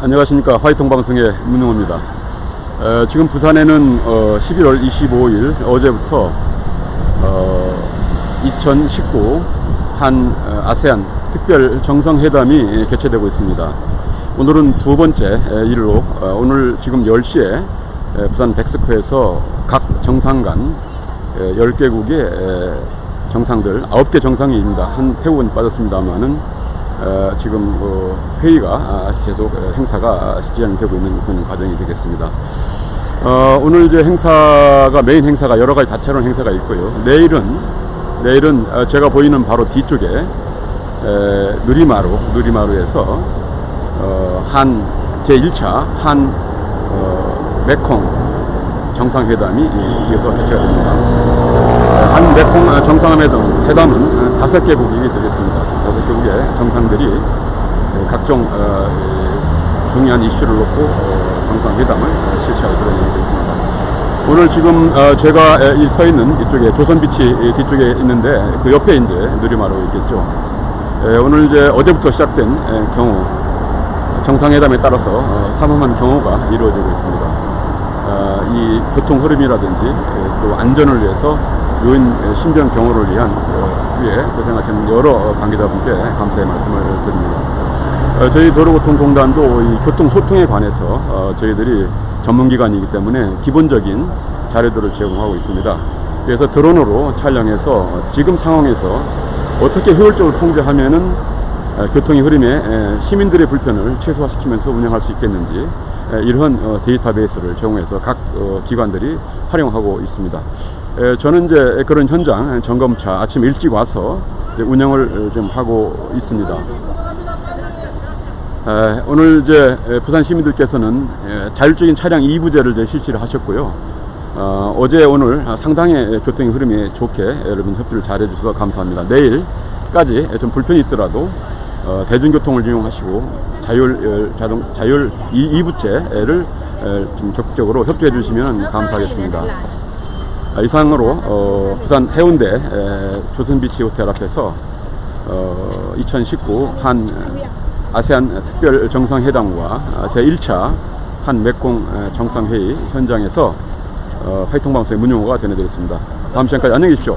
안녕하십니까 화이통 방송의 문용호입니다. 어, 지금 부산에는 어, 11월 25일 어제부터 어, 2019한 어, 아세안 특별 정상회담이 개최되고 있습니다. 오늘은 두 번째 에, 일로 어, 오늘 지금 10시에 부산 백스코에서 각 정상 간 10개국의 정상들 9개 정상입니다. 한 태국은 빠졌습니다만은 어, 지금 어, 회의가 아, 계속 어, 행사가 진행되고 있는 그런 과정이 되겠습니다. 어, 오늘 이제 행사가 메인 행사가 여러 가지 다채로운 행사가 있고요. 내일은 내일은 어, 제가 보이는 바로 뒤쪽에 에, 누리마루 누리마루에서 어, 한 제1차 한 어, 메콩 정상회담이 이- 이어서 개최가 됩니다. 한 메콩 어, 정상회담 회담은 어, 다섯 개국이 되겠습니다. 개국의 정상들이 어, 각종 어, 이 중요한 이슈를 놓고 어, 정상회담을 그런 예정되어 있습니다. 오늘 지금 어, 제가 에, 이서 있는 이쪽에 조선비치 이 뒤쪽에 있는데 그 옆에 이제 누리마루 있겠죠. 에, 오늘 이제 어제부터 시작된 에, 경우 정상회담에 따라서 어, 삼엄한 경호가 이루어지고 있습니다. 어, 이 교통 흐름이라든지 에, 또 안전을 위해서 요인 에, 신변 경호를 위한 어, 위에 고생하시는 여러 관계자분께 감사의 말씀을 드립니다. 어, 저희 도로교통공단도 이 교통 소통에 관해서 어, 저희들이 전문기관이기 때문에 기본적인 자료들을 제공하고 있습니다. 그래서 드론으로 촬영해서 지금 상황에서 어떻게 효율적으로 통제하면은 에, 교통의 흐름에 에, 시민들의 불편을 최소화시키면서 운영할 수 있겠는지 에, 이러한 어, 데이터베이스를 제공해서 각 어, 기관들이 활용하고 있습니다. 에, 저는 이제 그런 현장 점검차 아침 일찍 와서 운영을 어, 좀 하고 있습니다. 에, 오늘 이제 에, 부산 시민들께서는 에, 자율적인 차량 2부제를 이제 실시를 하셨고요. 어, 어제 오늘 상당히 교통의 흐름이 좋게 여러분 협조를 잘 해 주셔서 감사합니다. 내일까지 좀 불편이 있더라도 어, 대중교통을 이용하시고 자율 어, 자동 자율 2, 부제를 좀 적극적으로 협조해 주시면 감사하겠습니다. 아, 이상으로 어, 부산 해운대 에, 조선비치 호텔 앞에서 어, 2019 한 아세안 특별 정상회담과 제1차 한 에, 정상회의 현장에서 어, 화이통 방송의 문용호가 전해드렸습니다. 다음 시간까지 안녕히 계십시오.